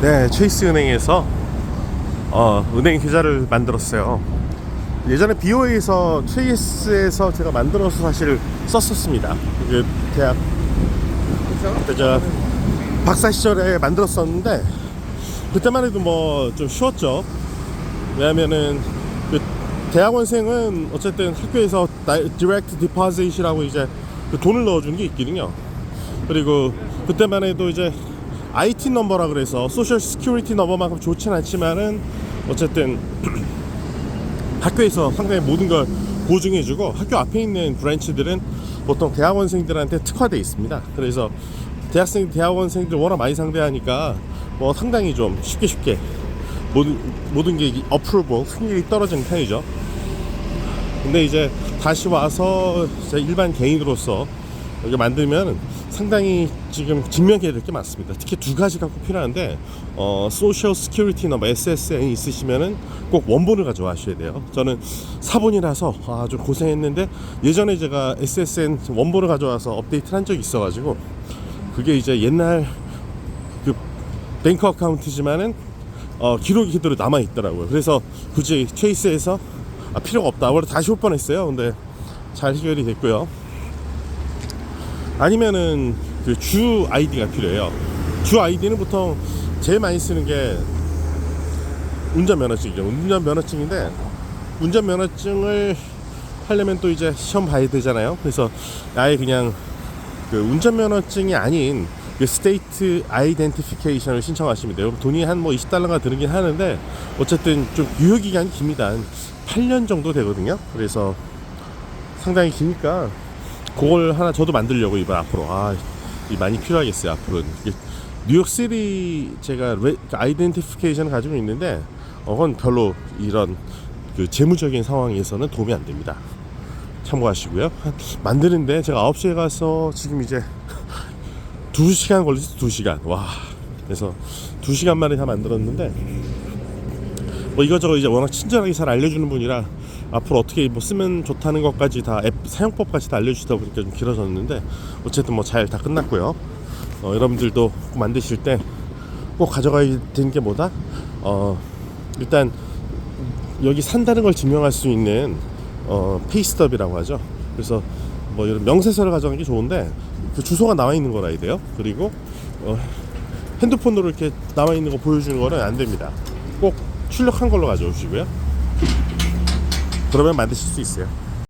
네, 체이스 은행에서 어, 은행 계좌를 만들었어요. 예전에 BOA에서 체이스에서 제가 만들어서 사실 썼었습니다. 그 대학 제가 박사 시절에 만들었었는데 그때만 해도 뭐 좀 쉬웠죠. 왜냐면은 그 대학원생은 어쨌든 학교에서 디렉트 디파짓이라고 이제 그 돈을 넣어주는 게 있거든요. 그리고 그때만 해도 이제 IT 넘버라 그래서 소셜 시큐리티 넘버만큼 좋진 않지만은 어쨌든 학교에서 상당히 모든 걸 보증해주고 학교 앞에 있는 브랜치들은 보통 대학원생들한테 특화돼 있습니다. 그래서 대학생, 대학원생들 워낙 많이 상대하니까 뭐 상당히 좀 쉽게 쉽게 모든 모든 게 어프로브 승률이 떨어지는 편이죠. 근데 이제 다시 와서 제 일반 개인으로서 이게 만들면 상당히 지금 증명해야 될 게 많습니다. 특히 두 가지가 꼭 필요한데 어, 소셜 스큐리티 넘버 SSN 있으시면은 꼭 원본을 가져와셔야 돼요. 저는 사본이라서 아, 좀 고생했는데 예전에 제가 SSN 원본을 가져와서 업데이트를 한 적이 있어가지고 그게 이제 옛날 그 뱅크 어카운트지만은 어, 기록이 그대로 남아 있더라고요. 그래서 굳이 체이스에서 아, 필요가 없다. 원래 다시 올 뻔했어요. 근데 잘 해결이 됐고요. 아니면은 그 주 아이디가 필요해요. 주 아이디는 보통 제일 많이 쓰는 게 운전면허증이죠. 운전면허증인데 운전면허증을 하려면 또 이제 시험 봐야 되잖아요. 그래서 아예 그냥 그 운전면허증이 아닌 그 스테이트 아이덴티피케이션을 신청하시면 돼요. 돈이 한 뭐 20달러가 들긴 하는데 어쨌든 좀 유효 기간이 깁니다. 한 8년 정도 되거든요. 그래서 상당히 기니까 그걸 하나 저도 만들려고 이번 앞으로. 아이 많이 필요하겠어요 앞으로는. 이게 뉴욕시티 제가 레, 그 아이덴티피케이션을 가지고 있는데 어, 그건 별로 이런 그 재무적인 상황에서는 도움이 안 됩니다. 참고하시고요. 한- 만드는데 제가 9시에 가서 지금 이제 2시간 걸렸어요 2시간. 와. 그래서 2시간 만에 다 만들었는데 뭐 이것저것 이제 워낙 친절하게 잘 알려주는 분이라 앞으로 어떻게 뭐 쓰면 좋다는 것까지 다 앱 사용법까지 다 알려주다 보니까 좀 길어졌는데 어쨌든 뭐 잘 다 끝났고요. 어, 여러분들도 꼭 만드실 때 꼭 가져가야 되는 게 뭐다? 어, 일단 여기 산다는 걸 증명할 수 있는 어, 페이스톱이라고 하죠. 그래서 뭐 이런 명세서를 가져가는 게 좋은데 그 주소가 나와 있는 거라 해야 돼요. 그리고 어, 핸드폰으로 이렇게 나와 있는 거 보여주는 거는 안 됩니다. 꼭 출력한 걸로 가져오시고요. 그러면 만드실 수 있어요.